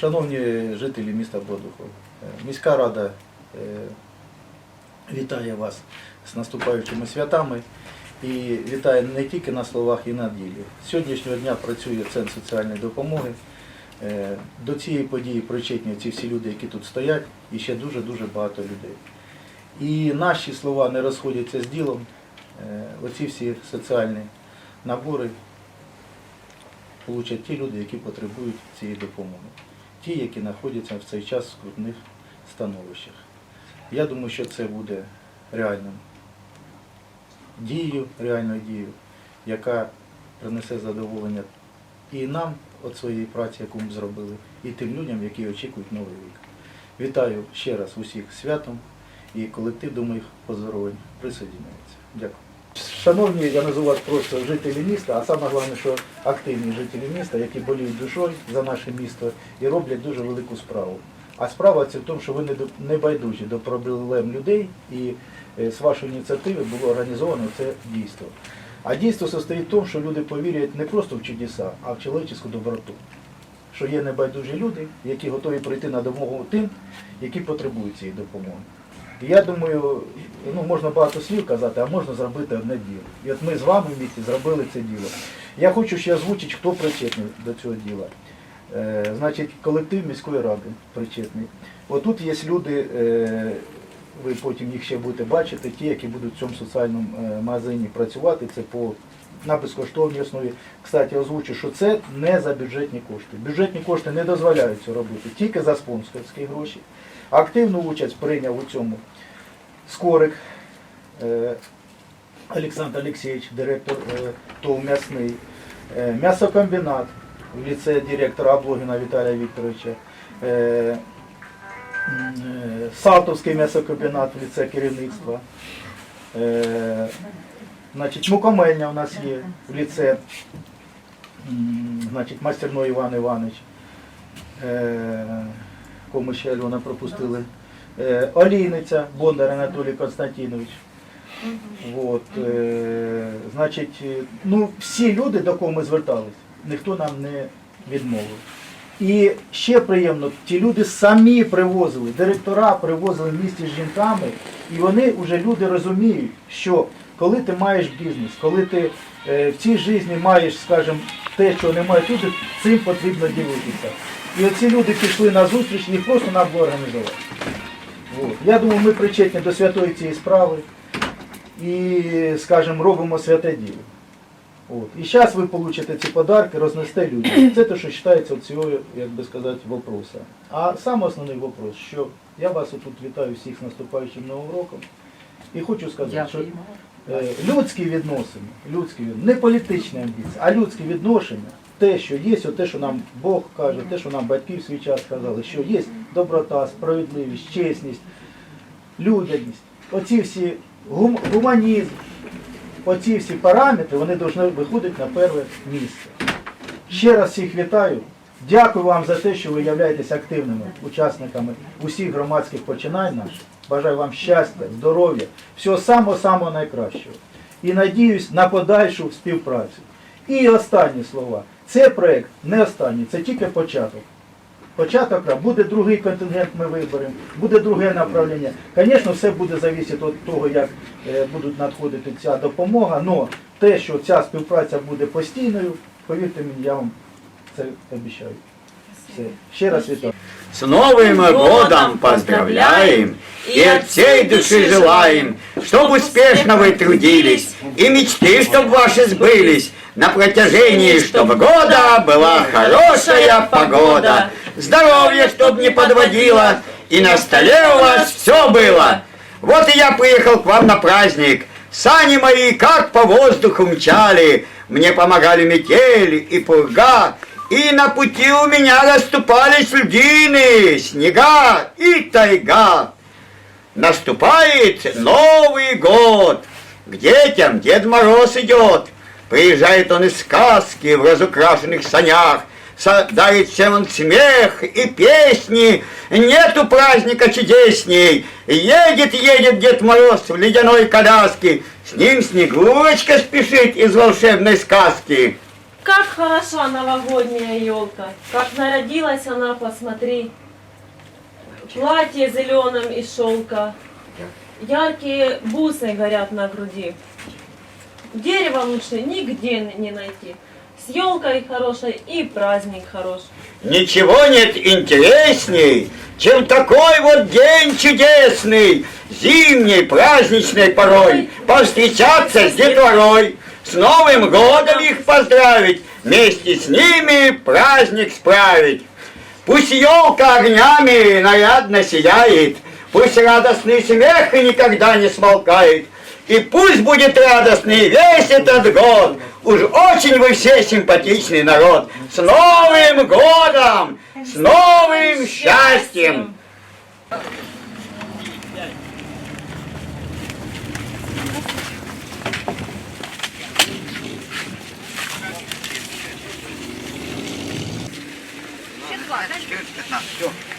Шановні жителі міста Бодухов, е, міська рада е, вітає вас з наступаючими святами і вітає не тільки на словах і на ділі. З сьогоднішнього дня працює Центр соціальної допомоги. Е, До цієї події причетні ці всі люди, які тут стоять, і ще дуже-дуже багато людей. І наші слова не розходяться з ділом. Оці всі соціальні набори получать ті люди, які потребують цієї допомоги. Ті, які знаходяться в цей час в скрутних становищах. Я думаю, що це буде реальним дією, реальною дією, яка принесе задоволення і нам від своєї праці, яку ми зробили, і тим людям, які очікують новий рік. Вітаю ще раз усіх святом і колектив до моїх поздоровень присоединяється. Дякую. Шановні, я називаю вас просто жителі міста, а саме головне, що активні жителі міста, які боліють душою за наше місто і роблять дуже велику справу. А справа це в тому, що ви не байдужі до проблем людей, і е, з вашої ініціативи було організовано це дійство. А дійство состоїть в тому, що люди повірять не просто в чудеса, а в чоловічську доброту. Що є небайдужі люди, які готові прийти на допомогу тим, які потребують цієї допомоги. Я думаю, ну можна багато слів казати, а можна зробити одне діло. І от ми з вами в зробили це діло. Я хочу ще озвучити, хто причетний до цього діла. Е, значить, колектив міської ради причетний. Отут є люди, е, ви потім їх ще будете бачити, ті, які будуть в цьому соціальному е, магазині працювати, це по на безкоштовній основі. Кстати, озвучу, що це не за бюджетні кошти. Бюджетні кошти не дозволяють це робити, тільки за спонсорські гроші. Активну участь прийняв у цьому Скорик е, Олександр Олексійович, директор е, ТОВ «М'ясний», е, м'ясокомбінат в ліце директора Облогіна Віталія Вікторовича, Салтовський м'ясокомбінат в ліце керівництва, значить, мукомельня у нас є в ліце, значить, мастерной Іван Іванович, е, кому ще Альона пропустили, е, Олійниця Бондар Анатолій Константинович. Вот, е, значить, ну, всі люди, до кого ми звертались, ніхто нам не відмовив. І ще приємно, ті люди самі привозили, директора привозили в місті з жінками, і вони вже люди розуміють, що коли ти маєш бізнес, коли ти е, в цій житті маєш, скажімо, те, що не мають люди, цим потрібно ділитися. І оці люди пішли на зустріч, їх просто треба було організувати. От. Я думаю, ми причетні до святої цієї справи і, скажімо, робимо святе діло. От. І зараз ви получите ці подарки, рознесте людям. Це те, що вважається цього, як би сказати, вопроса. А саме основний вопрос, що я вас тут вітаю всіх з наступаючим новим роком. І хочу сказати, що людські відносини, людські не політичні амбіції, а людські відношення, те, що є, те, що нам Бог каже, те, що нам батьки в свій час сказали, що є доброта, справедливість, чесність, людяність, оці всі гум- гуманізм, оці всі параметри, вони повинні виходити на перше місце. Ще раз всіх вітаю. Дякую вам за те, що ви являєтесь активними учасниками усіх громадських починань наших. Бажаю вам щастя, здоров'я, всього самого-самого найкращого. І надіюсь на подальшу співпрацю. І останні слова. Це проект не останній, це тільки початок. Початок буде другий контингент, ми виберемо, буде друге направлення. Звісно, все буде залежати від того, як е, будуть надходити ця допомога, але те, що ця співпраця буде постійною, повірте мені, я вам це обіцяю. Все. Ще раз вітаю. С Новым годом поздравляем и от всей души желаем, чтобы успешно вы трудились и мечты, чтобы ваши сбылись. На протяжении, чтобы года была хорошая погода, здоровье, чтоб не подводило, и на столе у вас все было. Вот и я приехал к вам на праздник. Сани мои как по воздуху мчали, мне помогали метели и пурга, и на пути у меня расступались льдины, снега и тайга. Наступает Новый год. К детям Дед Мороз идет. Приезжает он из сказки в разукрашенных санях. Дарит всем он смех и песни. Нету праздника чудесней. Едет, едет Дед Мороз в ледяной коляске. С ним Снегурочка спешит из волшебной сказки. Как хороша новогодняя елка. Как народилась она, посмотри. Платье зеленым из шелка. Яркие бусы горят на груди. Дерева лучше нигде не найти. С елкой хорошей и праздник хорош. Ничего нет интересней, чем такой вот день чудесный, зимней, праздничной порой, повстречаться с детворой, с Новым годом их поздравить, вместе с ними праздник справить. Пусть елка огнями нарядно сияет, пусть радостный смех и никогда не смолкает, и пусть будет радостный весь этот год. Уж очень вы все симпатичный народ. С Новым годом! С новым счастьем! 就。